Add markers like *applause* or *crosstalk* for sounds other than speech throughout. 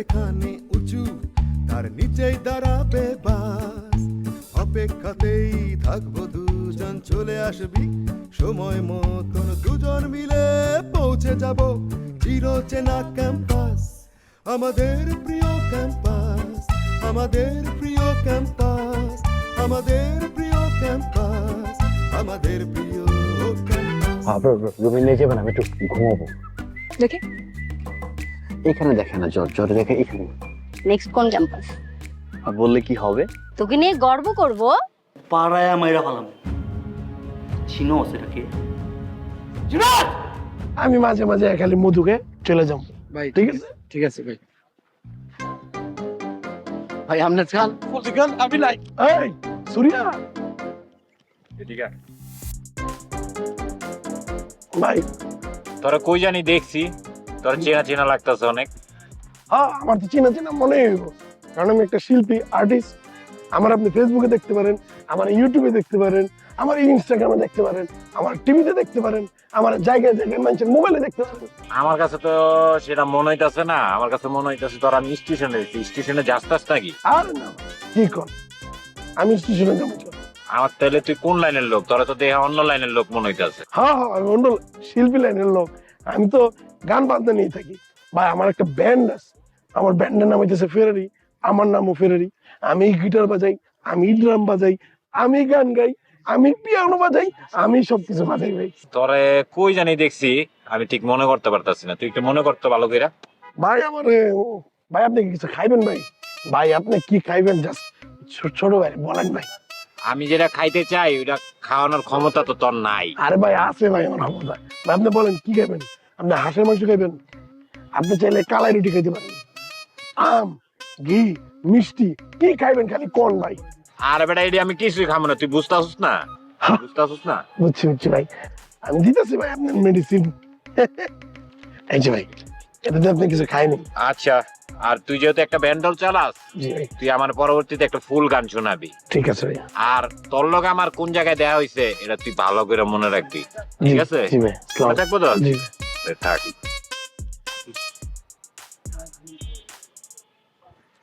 এখানে উঁচু তার নিচেই দাঁড়াবে বাস। অপেক্ষাতেই থাকব দুজন চলে আসবি। সময় মতন দুজন মিলে পৌঁছে যাব চির চেনা ক্যাম্পাস। আমাদের প্রিয় ক্যাম্পাস আমাদের প্রিয় ক্যাম্পাস আমাদের প্রিয় ক্যাম্পাস আমাদের প্রিয় ক্যাম্পাস। রুমে নিয়ে যাবেন আমি একটু ঘুমাবো। দেখি। এখানে দেখে না জ্বর জ্বরে দেখে এখানে। নেক্সট কোন ক্যাম্পাস আর বললে কি হবে? তোকে নিয়ে গর্ব করব। পাড়ায় মাইরা ফালাম। চিনো সেটাকে আমি মাঝে মাঝে খালি মধুকে চলে যাব। ভাই ঠিক আছে? ঠিক আছে ভাই। ভাই আপনার চাল ফুলচিকান আমি নাই। এই সুরিয়া। ভাই। তোরা কই জানি দেখছি। তোর চেনা চেনা লাগতেছে অনেক। হ্যাঁ আমার তো চেনা চেনা মনে হইব কারণ আমি একটা শিল্পী আর্টিস্ট আমার আপনি ফেসবুকে দেখতে পারেন আমার ইউটিউবে দেখতে পারেন আমার ইনস্টাগ্রামে দেখতে পারেন আমার টিভিতে দেখতে পারেন আমার জায়গায় জায়গায় মানুষের মোবাইলে দেখতে পারেন। আমার কাছে তো সেটা মনে হইতাছে না। আমার কাছে মনে হইতাছে তোরা আমি স্টেশনে স্টেশনে যাস্তাস নাকি? আর না কি কর? আমি স্টেশনে যাব আমার তাহলে তুই কোন লাইনের লোক? তোরা তো দেহা অন্য লাইনের লোক মনে হইতাছে। হ্যাঁ হ্যাঁ আমি অন্য শিল্পী লাইনের লোক। আমি তো গান বাজনা নিয়ে থাকি। ভাই আমার একটা ব্যান্ড আছে। আমার ব্যান্ডের নাম হইতেছে ফেরারি আমার নামও ফেরারি আমি গিটার বাজাই আমি ড্রাম বাজাই আমি গান গাই আমি পিয়ানো বাজাই আমি সবকিছু বাজাই ভাই। তোরে কই জানি দেখছি আমি ঠিক মনে করতে পারতাছি না। তুই একটু মনে করতে ভালো করে ভাই আমার ভাই আপনি কিছু খাইবেন ভাই? ভাই আপনি কি খাইবেন? জাস্ট ছোট ভাই বলেন ভাই। আমি যেটা খাইতে চাই ওটা খাওয়ানোর ক্ষমতা তো তোর নাই। আরে ভাই আছে ভাই আমার ক্ষমতা। ভাই আপনি বলেন কি খাইবেন? আপনি হাঁসের মাংস খাইবেন? আপনি চাইলে কালাই রুটি খাইতে পারেন। আম ঘি মিষ্টি কি খাইবেন খালি কোন ভাই? আর বেটা এটি আমি কিছুই খাব না। তুই বুঝতে আসুস না? বুঝতে আসুস না? বুঝছি বুঝছি ভাই। আমি দিতেছি ভাই আপনার মেডিসিন এই যে ভাই এটাতে আপনি কিছু খাইনি। আচ্ছা আর তুই যেহেতু একটা ব্যান্ডল চালাস তুই আমার পরবর্তীতে একটা ফুল গান শোনাবি। ঠিক আছে ভাই আর তোর লগে আমার কোন জায়গায় দেয়া হয়েছে এটা তুই ভালো করে মনে রাখবি। ঠিক আছে? থাকব তো? জি থাক।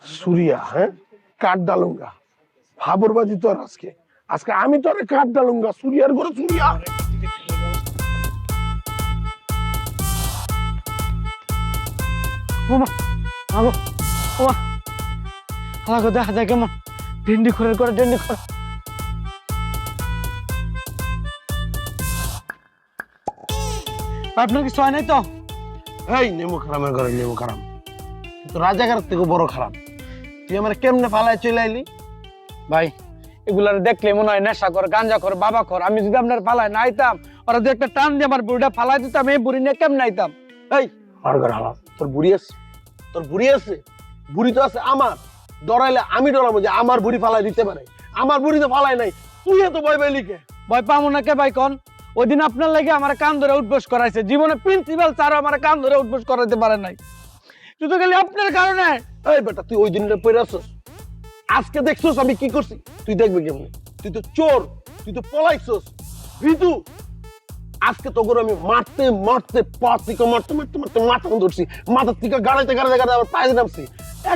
সুরিয়া হ্যাঁ? কাঠ ডালুঙ্গা ফাবরবাজি তোর আজকে। আজকে আমি তোর কাঠ ডালুঙ্গা সুরিয়ার ঘরে সুরিয়া। আগো ও আমাকে দেখা যায় কেমন? ডেন্ডি করে করে ডেন্ডি করে আপনার কিছু হয় নাই তো? এই নেমু খারামের ঘরে নেমু খারাম তুই তো রাজাকার থেকে বড় খারাপ। তুই আমার কেমনে ফালায় চলে আইলি? ভাই এগুলার দেখলে মনে হয় নেশা কর গাঞ্জা কর বাবা কর। আমি যদি আপনার ফালায় না আইতাম ওরা যদি একটা টান দিয়ে আমার বুড়িটা ফালাই দিতাম এই বুড়ি নিয়ে কেমন আইতাম? এই আর ঘর হালাম তোর বুড়ি আছে? তোর বুড়ি আছে? বুড়ি তো আছে আমার। ডরাইলে আমি ডরাবো যে আমার বুড়ি ফালাই দিতে পারে। আমার বুড়ি তো ফালাই নাই। তুই এত ভয় পাইলি কে? ভয় পাবো না কে ভাই কন? ওই দিন আপনার লাগে আমার কান ধরে উঠবোস করাইছে। জীবনে প্রিন্সিপাল স্যার আমার কান ধরে উঠবোস করাইতে পারে নাই। শুধু খালি আপনার কারণে। এই বেটা, তুই ওই দিনটা পড়ে আসছিস? আজকে দেখছস আমি কি করছি? তুই দেখবি কেমনে? তুই তো চোর, তুই তো পলাইছস। ভিতু আজকে তো করে আমি মারতে মারতে পা থেকে মারতে মারতে মারতে মাথা ধরছি। মাথার থেকে গাড়াইতে গাড়াইতে গাড়াইতে আবার পায়ে নামছি।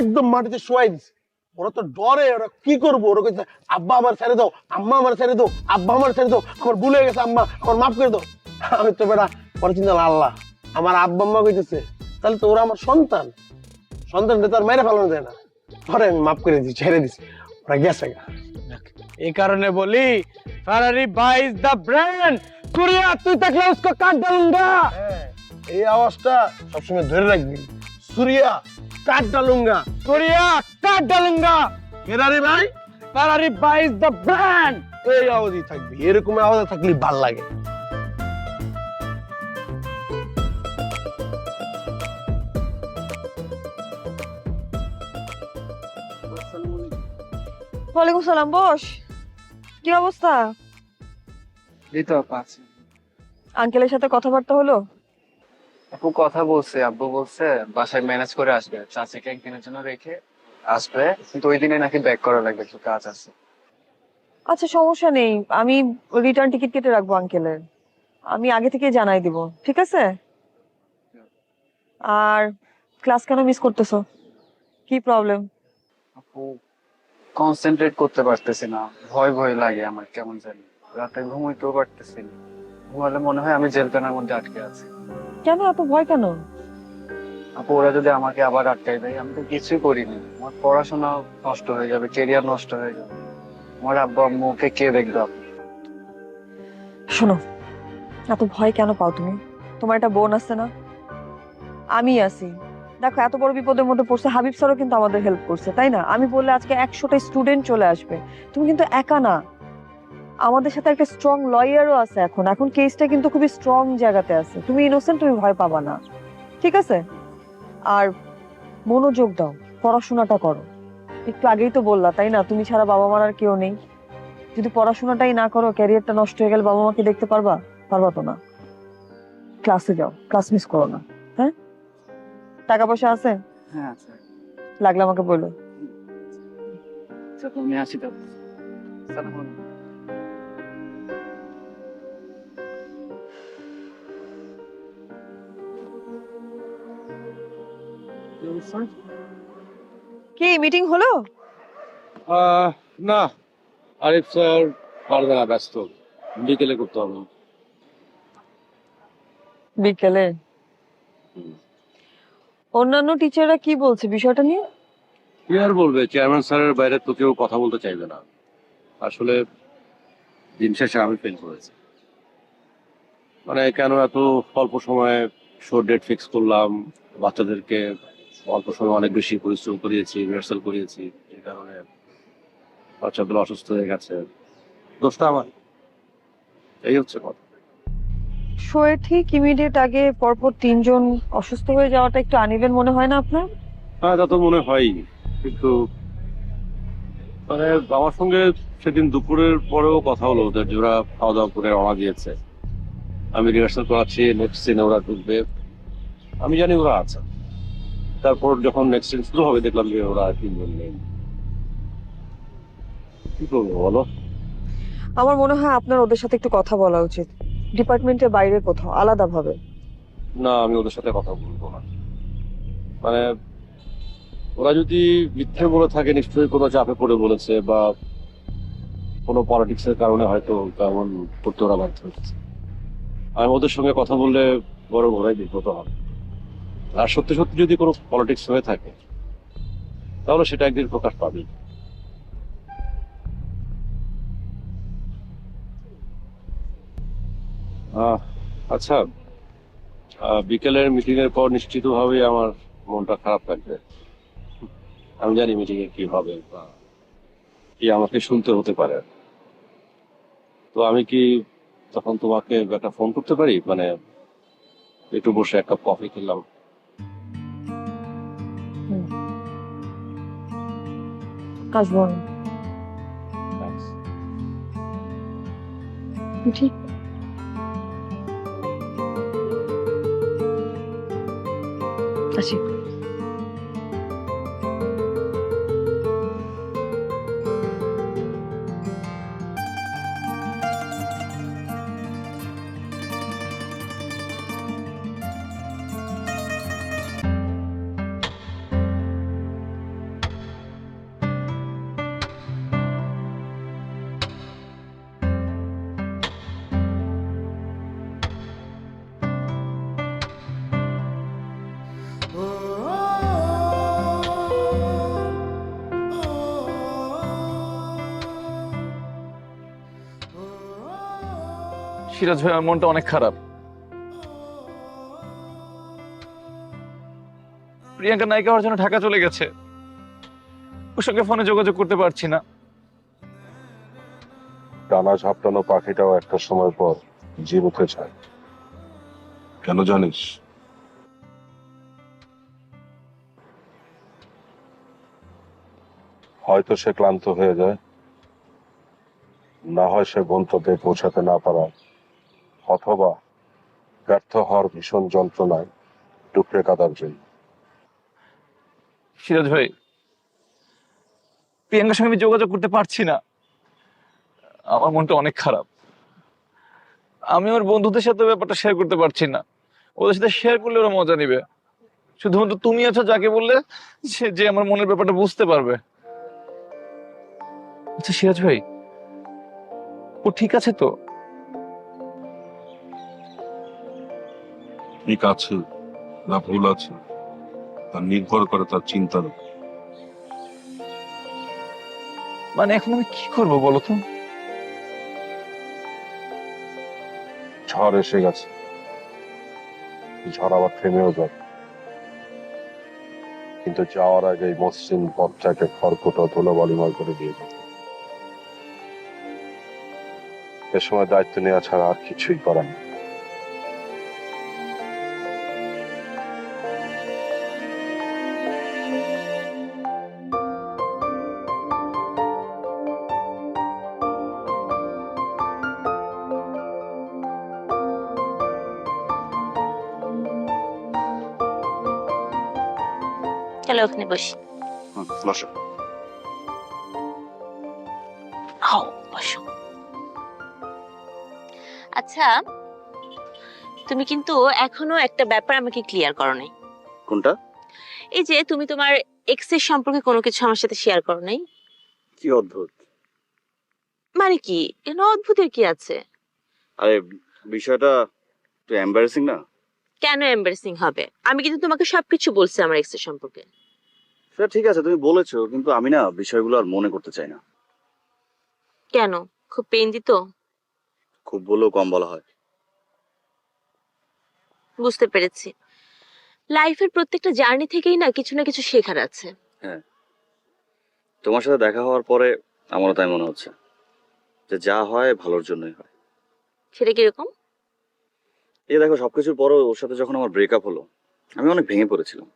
একদম মাটিতে শোয়াই দিছি। ওরা তো ডরে ওরা কি করব? ওরা কইছে আব্বা আমার ছেড়ে দাও আম্মা আমার ছেড়ে দাও আব্বা আমার ছেড়ে দাও আমার ভুল হয়ে গেছে আম্মা আমার মাফ করে দাও। *laughs* আমি তো বেটা পরে চিন্তা আল্লাহ আমার আব্বা আম্মা কইতেছে তাহলে তো ওরা আমার সন্তান। সন্তানটা তো আর মেরে ফেলানো যায় না। পরে আমি মাফ করে দিচ্ছি ছেড়ে দিচ্ছি ওরা গেছে গা। এই কারণে বলি ফেরারি বাইজ দ্য ব্র্যান্ড কুরিয়া তুই দেখলে উসকো কাট ডালুঙ্গা এই আওয়াজটা সবসময় ধরে রাখবি। সুরিয়া কাট ডালুঙ্গা কুরিয়া কাট ডালুঙ্গা ফেরারি ভাই? ফেরারি বাইজ দ্য ব্র্যান্ড এই আওয়াজই থাকবি। এরকম আওয়াজ থাকলে ভালো লাগে। ওয়ালাইকুম সালাম বস। কি অবস্থা? এই তো আপা আছে। আঙ্কেলের সাথে কথাবার্তা হলো? আপু কথা বলছে আব্বু বলছে বাসায় ম্যানেজ করে আসবে। চাচিকে একদিনের জন্য রেখে আসবে কিন্তু ওই দিনে নাকি ব্যাক করা লাগবে একটু কাজ আছে। আচ্ছা সমস্যা নেই। আমি রিটার্ন টিকিট কেটে রাখব আঙ্কেলের আমি আগে থেকে জানাই দিব ঠিক আছে? আর ক্লাস কেন মিস করতেছো? কি প্রবলেম আপু কনসেন্ট্রেট করতে পারতেছি না। ভয় ভয় লাগে আমার কেমন জানি। রাতে ঘুমাইতেও পারতেছি না। ঘুমালে মনে হয় আমি জেলখানার মধ্যে আটকে আছি। কেন? এত ভয় কেন? আপু ওরা যদি আমাকে আবার আটকাই দেয় আমি তো কিছুই করিনি। আমার পড়াশোনা নষ্ট হয়ে যাবে কেরিয়ার নষ্ট হয়ে যাবে। আমার আব্বা আম্মুকে কে দেখবে শোনো এত ভয় কেন পাও তুমি? তোমার একটা বোন আছে না? আমি আছি। দেখো এত বড় বিপদের মধ্যে পড়ছে। হাবিব স্যারও কিন্তু আমাদের হেল্প করছে তাই না? আমি বললে আজকে একশোটা স্টুডেন্ট চলে আসবে। তুমি কিন্তু একা না। আমাদের সাথে একটা স্ট্রং লয়ারও আছে এখন। এখন কেসটা কিন্তু খুবই স্ট্রং জায়গাতে আছে। তুমি ইনোসেন্ট তুমি ভয় পাবা না। ঠিক আছে? আর মনোযোগ দাও পড়াশোনাটা করো। একটু আগেই তো বললা তাই না? তুমি ছাড়া বাবা মার আর কেউ নেই। যদি পড়াশোনাটাই না করো ক্যারিয়ারটা নষ্ট হয়ে গেলে বাবা মাকে দেখতে পারবা? পারবা তো না। ক্লাসে যাও ক্লাস মিস করো না। হ্যাঁ? টাকা পয়সা আছে? হ্যাঁ আচ্ছা লাগলে আমাকে বলো। আচ্ছা তুমি আসি তাহলে। কি মিটিং হলো? না। আরিফ স্যার পারবে না ব্যস্ত। বিকেলে করতে হবে। বিকেলে? অন্যান্য টিচাররা কি বলছে বিষয়টা নিয়ে? কি আর বলবে? চেয়ারম্যান স্যারের বাইরে তো কেউ কথা বলতে চাইবে না। আসলে দিন শেষে আমি ফেল করেছি। মানে কেন এত অল্প সময়ে শো ডেট ফিক্স করলাম? বাচ্চাদেরকে অল্প সময় অনেক বেশি পরিশ্রম করিয়েছি রিহার্সাল করিয়েছি যে কারণে বাচ্চাগুলো অসুস্থ হয়ে গেছে। দোষটা আমার। এই হচ্ছে কথা। শোয়ে ঠিক ইমিডিয়েট আগে পরপর তিনজন অসুস্থ হয়ে যাওয়াটা একটু আনিবেন মনে হয় না আপনার? হ্যাঁ তা তো মনে হয়ই। কিন্তু মানে আমার সঙ্গে সেদিন দুপুরের পরেও কথা হলো ওদের যে ওরা খাওয়া দাওয়া করে রওনা দিয়েছে। আমি রিহার্সাল করাচ্ছি নেক্সট সিনে ওরা ঢুকবে। আমি জানি ওরা আছে। তারপর যখন নেক্সট শুরু হবে দেখলাম যে ওরা তিনজন নেই। কি করব বলো? আমার মনে হয় আপনার ওদের সাথে একটু কথা বলা উচিত। ডিপার্টমেন্টের বাইরে কোথাও আলাদাভাবে। না আমি ওদের সাথে কথা বলব না। মানে ওরা যদি মিথ্যে বলে থাকে নিশ্চয়ই কোনো চাপে পড়ে বলেছে বা কোনো পলিটিক্স এর কারণে হয়তো তেমন করতে ওরা বাধ্য হচ্ছে। আমি ওদের সঙ্গে কথা বললে বড় বড়াই বিব্রত হবে। আর সত্যি সত্যি যদি কোনো পলিটিক্স হয়ে থাকে তাহলে সেটা একদিন প্রকাশ পাবে আহ, আচ্ছা বিকেলের মিটিং এর পর নিশ্চিতভাবেই আমার মনটা খারাপ থাকবে। আমি জানি মিটিং এ কি হবে বা কি আমাকে শুনতে হতে পারে। তো আমি কি তখন তোমাকে একটা ফোন করতে পারি? মানে একটু বসে এক কাপ কফি খেলাম। আসব আমি। ঠিক আসি সিরাজ ভাই আমার মনটা অনেক খারাপ। প্রিয়াঙ্কা নায়িকা হওয়ার জন্য ঢাকা চলে গেছে। ওর সঙ্গে ফোনে যোগাযোগ করতে পারছি না। ডানা ঝাপটানো পাখিটাও একটা সময় পর জীবতে চায় কেন জানিস? হয়তো সে ক্লান্ত হয়ে যায়। না হয় সে গন্তব্যে পৌঁছাতে না পারা অথবা ব্যর্থ হওয়ার ভীষণ যন্ত্রণায় ডুকরে কাদার জন্য। সিরাজ ভাই, প্রিয়াঙ্কার সঙ্গে আমি যোগাযোগ করতে পারছি না। আমার মনটা অনেক খারাপ। আমি ওর বন্ধুদের সাথে ব্যাপারটা শেয়ার করতে পারছি না। ওদের সাথে শেয়ার করলে ওরা মজা নিবে। শুধুমাত্র তুমি আছো যাকে বললে, সে যে আমার মনের ব্যাপারটা বুঝতে পারবে। আচ্ছা সিরাজ ভাই, ও ঠিক আছে তো? ঠিক আছে না ভুল আছে। তা নির্ভর করে তার চিন্তার মানে এখন আমি কি করব বলো তো? ঝড় এসে গেছে। ঝড় আবার থেমেও যাবে কিন্তু যাওয়ার আগে এই মসৃণ পথটাকে খড়কুটো ধুলোবালিময় করে দিয়ে যাবে এ সময় দায়িত্ব নেওয়া ছাড়া আর কিছুই করার নেই। চলো ওখানে বসি। বসো। আচ্ছা তুমি কিন্তু এখনও একটা ব্যাপার আমাকে ক্লিয়ার করো নাই কোনটা? এই যে তুমি তোমার এক্সের সম্পর্কে কোনো কিছু আমার সাথে শেয়ার করো নাই কি অদ্ভুত। মানে কি? এর অদ্ভুতের কি আছে? আরে বিষয়টা একটু এম্বারেসিং না? কেন এম্বারেসিং হবে? আমি কিন্তু তোমাকে সবকিছু বলছি আমার এক্সের সম্পর্কে। সেটা ঠিক আছে তুমি বলেছ কিন্তু আমি না বিষয়গুলো আর মনে করতে চাই না। কেন? খুব পেন দিত খুব বললেও কম বলা হয়। বুঝতে পেরেছি। লাইফের প্রত্যেকটা জার্নি থেকেই না কিছু না কিছু শেখার আছে। হ্যাঁ। তোমার সাথে দেখা হওয়ার পরে আমারও তাই মনে হচ্ছে যে যা হয় ভালোর জন্যই হয়। সেটা কীরকম? এই দেখো সবকিছুর পরও ওর সাথে যখন আমার ব্রেকআপ হলো আমি অনেক ভেঙে পড়েছিলাম।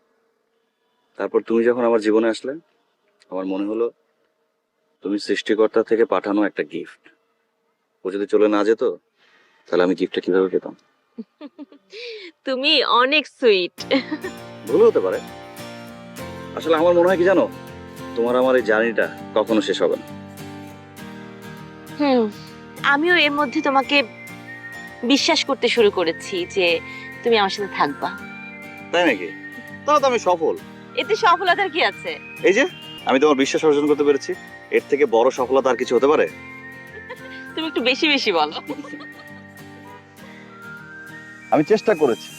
তারপর তুমি যখন আমার জীবনে আসলে আমার মনে হলো তুমি সৃষ্টিকর্তা থেকে পাঠানো একটা গিফট ও যদি চলে না যেত তাহলে আমি গিফটটা কীভাবে পেতাম? *laughs* তুমি অনেক সুইট ভুল হতে পারে। আসলে আমার মনে হয় কি জানো? তোমার আমার এই জার্নিটা কখনো শেষ হবে না। হুম আমিও এর মধ্যে তোমাকে বিশ্বাস করতে শুরু করেছি যে তুমি আমার সাথে থাকবা। তাই নাকি? তাহলে তো আমি সফল। এতে সফলতার কি আছে? এই যে আমি তোমার বিশ্বাস অর্জন করতে পেরেছি। এর থেকে বড় সফলতা আর কিছু হতে পারে? তুমি একটু বেশি বেশি বলো। আমি চেষ্টা করেছি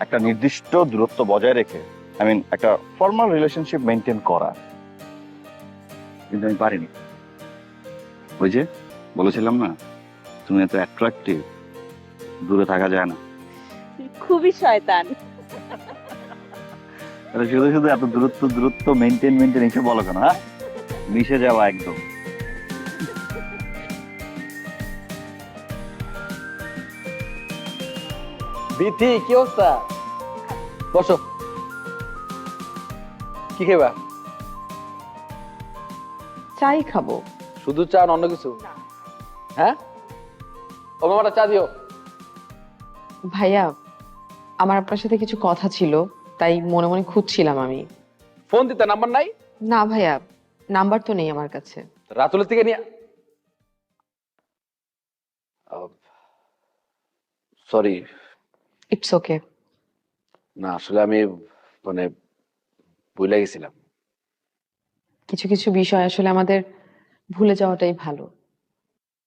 একটা নির্দিষ্ট দূরত্ব বজায় রেখে আই মিন একটা ফর্মাল রিলেশনশিপ মেনটেন করা। কিন্তু আমি পারিনি। ওই যে বলেছিলাম না তুমি এত অ্যাট্রাকটিভ দূরে থাকা যায় না। খুবই শয়তান। তাহলে শুধু শুধু এত দূরত্ব দূরত্ব মেনটেন মেনটেন এসে বলো কেন হ্যাঁ? মিশে যাওয়া একদম। বিথি কি অবস্থা? বসো। কি খেবা? চাই খাব। শুধু চা না অন্য কিছু? হ্যাঁ? ও মামাটা চা দিও। ভাইয়া আমার আপনার সাথে কিছু কথা ছিল। তাই মনে মনে খুঁজছিলাম আমি। ফোন দিতে নাম্বার নাই? না ভাইয়া নাম্বার তো নেই আমার কাছে। রাতুলের থেকে নিয়ে সরি ইটস ওকে না আসলে আমি মানে ভুলে গেছিলাম। কিছু কিছু বিষয় আসলে আমাদের ভুলে যাওয়াটাই ভালো।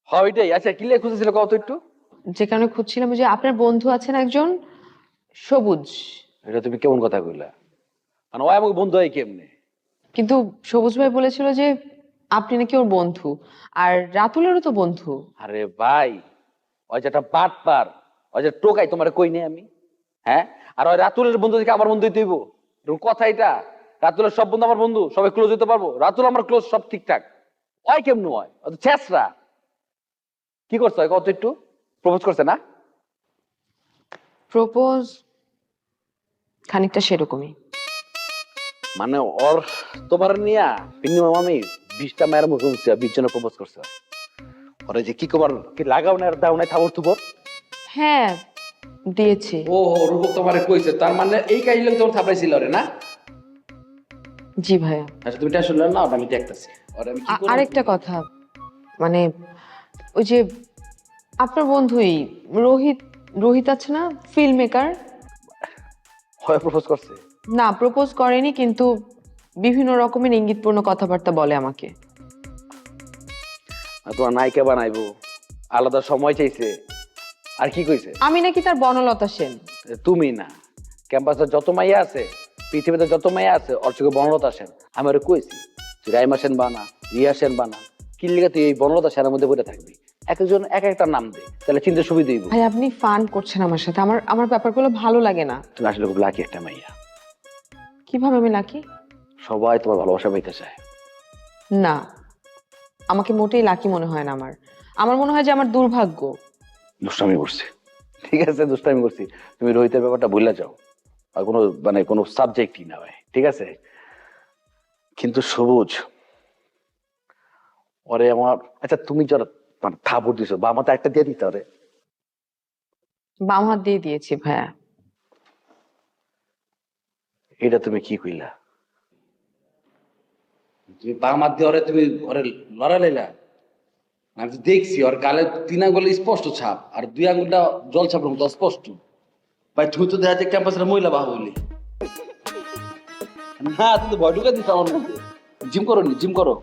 হ্যাঁ ওইটাই। আচ্ছা কি লিখে খুঁজেছিল কত একটু? যে কারণে খুঁজছিলাম যে আপনার বন্ধু আছেন একজন? সবুজ। এটা তুমি কেমন কথা কইলা? মানে ও আমাকে বন্ধু হয় কেমনে? কিন্তু সবুজ ভাই বলেছিল যে আপনি নাকি ওর বন্ধু আর রাতুলেরও তো বন্ধু। আরে ভাই ওই যেটা বাট পার ওই যে টোকাই তোমার কই নেই আমি? হ্যাঁ? আর ওই রাতুলের বন্ধু থেকে আমার বন্ধু এরকম কথা এটা? রাতুলের সব বন্ধু আমার বন্ধু সবাই ক্লোজ হইতে পারব? রাতুল আমার ক্লোজ সব ঠিকঠাক। ওই কেমন হয় ছেসরা কি করছে? কত একটু প্রপোজ করছে না? প্রপোজ খানিকটা সেরকমই। মানে ওর তোমার নিয়া পিন্নি মামি বিশটা মায়ের মুখে উঠছে বিশ জনে প্রপোজ করছে। ওরে যে কি কবার কি লাগাও না আর দাও নাই থাবর থুবর? হ্যাঁ দিয়েছে। ও রূপক তোমার কইছে তার মানে এই কাহিনী তোমার থাপড়াইছিল রে না? জি ভাইয়া। আচ্ছা তুমি টেনশন না আমি দেখতেছি। ওরে আমি কি করব? আরেকটা কথা মানে ওই যে আপনার বন্ধুই রোহিত রোহিত আছে না ফিল্ম মেকার হয় প্রপোজ করছে? না প্রপোজ করেনি কিন্তু বিভিন্ন রকমের ইঙ্গিতপূর্ণ কথাবার্তা বলে আমাকে। আর তোমার নায়িকা বানাইবো আলাদা সময় চাইছে। আর কি কইছে? আমি নাকি তার বনলতা সেন। তুমি না। ক্যাম্পাসে যত মাইয়া আছে পৃথিবীতে যত মাইয়া আছে ওর চোখে বনলতা সেন। আমি ওরে কইছি তুই রাইমা সেন বানা রিয়া সেন বানা কি লিগে তুই এই বনলতা সেনের মধ্যে বসে থাকবি। একজন এক একটা নাম দে তাহলে চিন্তা সুবিধা ভাই আপনি ফান করছেন আমার সাথে। আমার আমার ব্যাপারগুলো ভালো লাগে না। তুমি আসলে খুব লাকি একটা মাইয়া। কীভাবে আমি লাকি সবাই তোমার ভালোবাসা পাইতে চায়। না। আমাকে মোটেই লাকি মনে হয় না আমার। আমার মনে হয় যে আমার দুর্ভাগ্য। দুষ্টামি করছি। ঠিক আছে দুষ্টামি করছি। তুমি রোহিতের ব্যাপারটা ভুলে যাও। আর কোনো মানে কোনো সাবজেক্টই না ভাই ঠিক আছে? কিন্তু সবুজ ওরে আমার আচ্ছা তুমি যারা মানে থাপড় দিছো বা আমার একটা দিয়ে দিতে বাম হাত দিয়ে দিয়েছি ভাইয়া। এটা তুমি কি কইলা? তুমি বাম হাত দিয়ে ওরে তুমি ওরে লড়া লাইলা? আমি তো দেখছি ওর গালে তিন আঙ্গুল স্পষ্ট ছাপ আর দুই আঙ্গুলটা জল ছাপ মতো স্পষ্ট ভাই তুমি তো দেখা যায় ক্যাম্পাসের মহিলা বাহু বলি। না তুমি তো ভয় ঢুকে দিছো আমার মধ্যে। জিম করো নি জিম করো।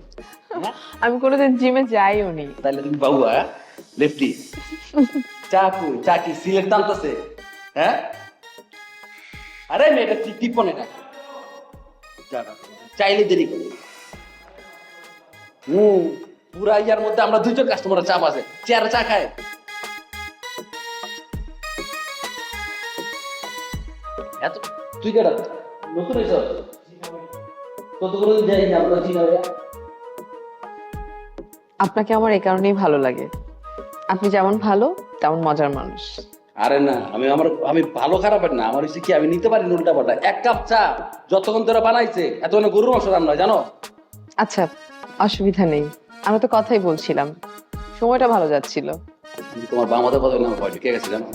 আমি কোনোদিন জিমে যাইও নি। তাহলে তুমি বাবু হ্যাঁ? লেফটি চা কই? চা কি? সিলেট টানতেছে হ্যাঁ? আরে মেয়েটা ঠিক টিপ না চাইলে দেরি করে। হুম পুরা ইয়ার মধ্যে আমরা দুইজন কাস্টমার চাপ আছে চেয়ারে চা খায়। এত তুই কেডা? নতুন এসব কত যাই না আমরা চিনা আপনাকে আমার এই কারণেই ভালো লাগে। আপনি যেমন ভালো তেমন মজার মানুষ। আরে না আমি আমার আমি ভালো খারাপের না। আমার হচ্ছে কি আমি নিতে পারি উল্টা পাল্টা এক কাপ চা যতক্ষণ তোরা বানাইছে এত গরুর মাংস রান্না জানো? আচ্ছা অসুবিধা নেই। আমরা তো কথাই বলছিলাম। সময়টা ভালো যাচ্ছিল। তোমার বামাদের কথা না ভয় ঢুকে গেছে জানো?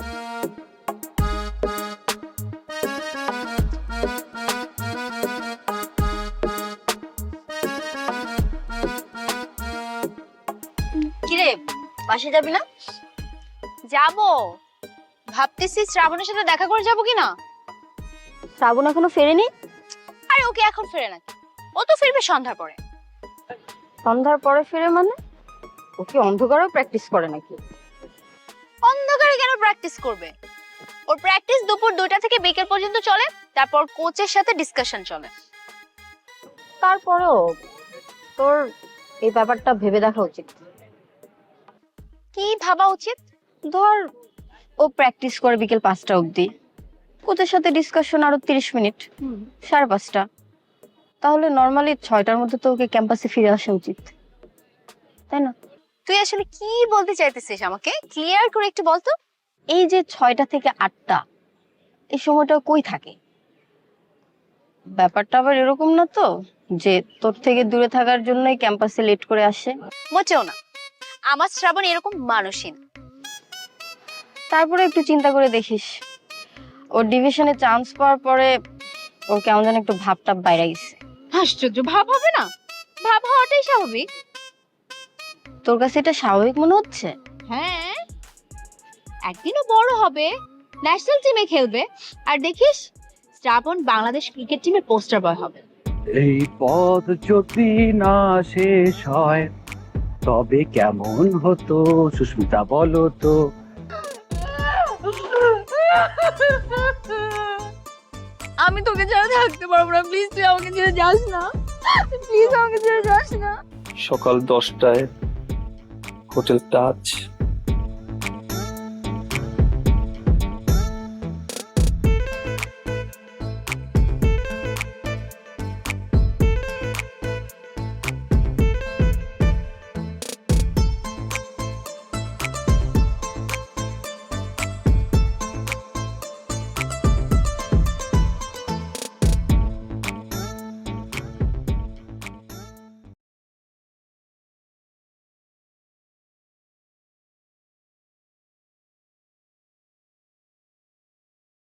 বাসে যাবি না? যাব। ভাবতেছি শ্রাবণের সাথে দেখা করে যাব কিনা? শ্রাবণ এখনও ফেরেনি? আরে ওকে এখন ফেরে নাকি ও তো ফিরবে সন্ধ্যার পরে। সন্ধ্যার পরে ফিরে মানে? ওকে অন্ধকারেও প্র্যাকটিস করে নাকি? অন্ধকারে কেন প্র্যাকটিস করবে? ওর প্র্যাকটিস দুপুর দুইটা থেকে বিকেল পর্যন্ত চলে তারপর কোচের সাথে ডিসকাশন চলে। তারপরেও তোর এই ব্যাপারটা ভেবে দেখা উচিত। কি ভাবা উচিত। ধর ও প্র্যাকটিস করে বিকেল পাঁচটা অবধি। কোচের সাথে ডিসকাশন আরও তিরিশ মিনিট। সাড়ে পাঁচটা। তাহলে নর্মালি ছয়টার মধ্যে তো ওকে ক্যাম্পাসে ফিরে আসা উচিত। তাই না? তুই আসলে কি বলতে চাইতেছিস আমাকে? ক্লিয়ার করে একটু বল তো। এই যে ছয়টা থেকে আটটা এই সময়টা কই থাকে? ব্যাপারটা আবার এরকম না তো যে তোর থেকে দূরে থাকার জন্যই ক্যাম্পাসে লেট করে আসে। মোটেও না। আমার শ্রাবণ এরকম মানুষই না তারপরে একটু চিন্তা করে দেখিস। ওর ডিভিশনে চান্স পাওয়ার পরে ওর কেমন যেন একটু ভাবটাব বাইরে গেছে। আশ্চর্য ভাব হবে না? ভাব হওয়াটাই স্বাভাবিক। তোর কাছে এটা স্বাভাবিক মনে হচ্ছে? হ্যাঁ। একদিনও বড় হবে। ন্যাশনাল টিমে খেলবে। আর দেখিস শ্রাবণ বাংলাদেশ ক্রিকেট টিমের পোস্টার বয় হবে। এই পথ যদি না শেষ হয় তবে কেমন হতো? সুস্মিতা বলো তো। আমি তোকে ছাড়া থাকতে পারব না। প্লিজ তুই আমাকে ছেড়ে যাস না। প্লিজ আমাকে ছেড়ে যাস না। সকাল দশটায় হোটেল টাচ